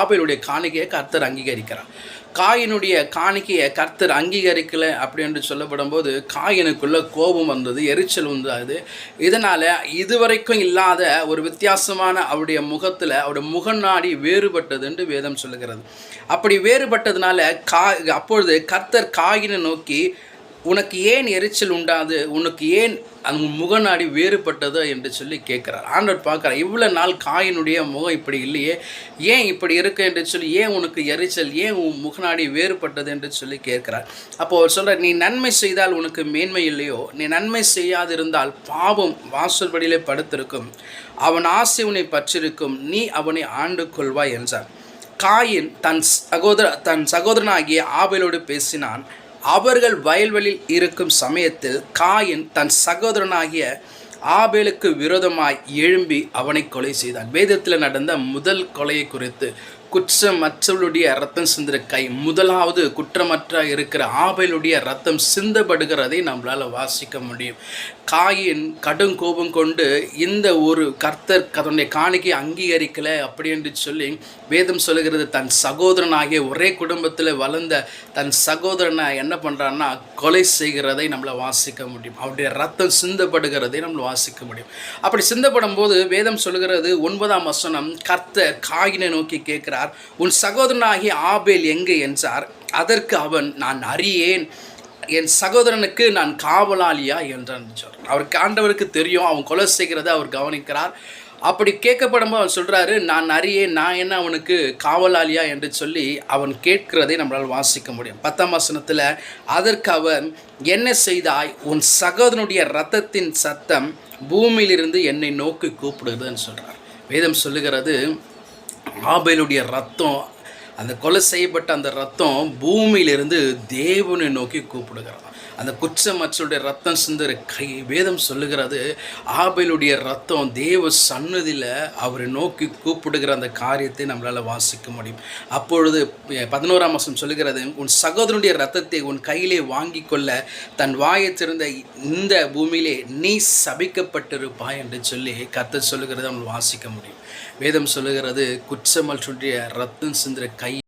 ஆபேலுடைய காணிக்கையை கர்த்தர் அங்கீகரிக்கிறார். காயினுடைய காணிக்கையை கர்த்தர் அங்கீகரிக்கலை அப்படி என்று சொல்லப்படும் போது காயினுக்குள்ள கோபம் வந்தது எரிச்சல் வந்தது. இதனால் இதுவரைக்கும் இல்லாத ஒரு வித்தியாசமான அவருடைய முகத்தில் அவருடைய முகநாடி வேறுபட்டது என்று வேதம் சொல்லுகிறது. அப்படி வேறுபட்டதுனால கா அப்பொழுது கர்த்தர் காயினை நோக்கி உனக்கு ஏன் எரிச்சல் உண்டாது? உனக்கு ஏன் அந்த முகநாடி வேறுபட்டது என்று சொல்லி கேட்குறார். ஆண்டவர் பார்க்குறார் இவ்வளோ நாள் காயினுடைய முகம் இப்படி இல்லையே. ஏன் இப்படி இருக்கு என்று சொல்லி ஏன் உனக்கு எரிச்சல் ஏன் உன் முகநாடி வேறுபட்டது என்று சொல்லி கேட்குறார். அப்போ அவர் சொல்கிறார் நீ நன்மை செய்தால் உனக்கு மேன்மை இல்லையோ? நீ நன்மை செய்யாதிருந்தால் பாவம் வாசல்படியிலே படுத்திருக்கும். அவன் ஆசை உன்னை பற்றிருக்கும். நீ அவனை ஆண்டு கொள்வாய் என்றார். காயின் தன் சகோதர தன் சகோதரனாகிய ஆபேலோடு பேசினான் அவர்கள் வயல்வெளியில் இருக்கும் சமயத்தில் காயின் தன் சகோதரனாகிய ஆபேலுக்கு விரோதமாய் எழும்பி அவனை கொலை செய்தான். வேதத்தில் நடந்த முதல் கொலையை குறித்து குற்றமற்றவளுடைய ரத்தம் சிந்துற கை முதலாவது குற்றமற்ற இருக்கிற ஆபையிலுடைய ரத்தம் சிந்தப்படுகிறதை நம்மளால் வாசிக்க முடியும். காயின் கடும் கோபம் கொண்டு இந்த ஒரு கர்த்தர் அதனுடைய காணிக்கை அங்கீகரிக்கலை அப்படி என்று சொல்லி வேதம் சொல்லுகிறது தன் சகோதரனாகிய ஒரே குடும்பத்தில் வளர்ந்த தன் சகோதரனை என்ன பண்ணுறான்னா கொலை செய்கிறதை நம்மளை வாசிக்க முடியும். அவருடைய ரத்தம் சிந்தப்படுகிறதை நம்ம வாசிக்க முடியும். அப்படி சிந்தப்படும் போது வேதம் சொல்லுகிறது ஒன்பதாம் வசனம் கர்த்தர் காயினை நோக்கி கேட்குற கேட்கிறார் உன் சகோதரனாகிய ஆபேல் எங்கே? என்றார். அதற்கு அவன் நான் அறியேன். என் சகோதரனுக்கு நான் காவலாளியா? என்றான். சொல்கிறார் அவருக்கு ஆண்டவருக்கு தெரியும் அவன் கொலை செய்கிறத அவர் கவனிக்கிறார். அப்படி கேட்கப்படும்போது அவன் சொல்கிறாரு நான் அறியேன் நான் என்ன அவனுக்கு காவலாளியா? என்று சொல்லி அவன் கேட்கிறதை நம்மளால் வாசிக்க முடியும். பத்தாம் வசனத்தில் அதற்கு அவன் என்ன செய்தாய்? உன் சகோதரனுடைய ரத்தத்தின் சத்தம் பூமியிலிருந்து என்னை நோக்கி கூப்பிடுதுன்னு சொல்கிறார் வேதம் சொல்லுகிறது ஆபேலுடைய ரத்தம் அந்த கொலை செய்யப்பட்ட அந்த ரத்தம் பூமியிலிருந்து தேவனை நோக்கி கூப்பிடுகிறான் அந்த குற்றமற்றருடைய ரத்தம் சிந்துற கை வேதம் சொல்லுகிறது ஆபேலுடைய ரத்தம் தேவ சன்னதியில் அவரை நோக்கி கூப்பிடுகிற அந்த காரியத்தை நம்மளால் வாசிக்க முடியும். அப்பொழுது பதினோராம் மாதம் சொல்லுகிறது உன் சகோதரனுடைய ரத்தத்தை உன் கையிலே வாங்கி கொள்ள தன் வாயை திறந்த இந்த பூமியிலே நீ சபிக்கப்பட்டிருப்பாய் என்று சொல்லி கத்தை சொல்லுகிறத நம்ம வாசிக்க முடியும். வேதம் சொல்லுகிறது குற்றமற்றுடைய ரத்தம் சிந்துற கை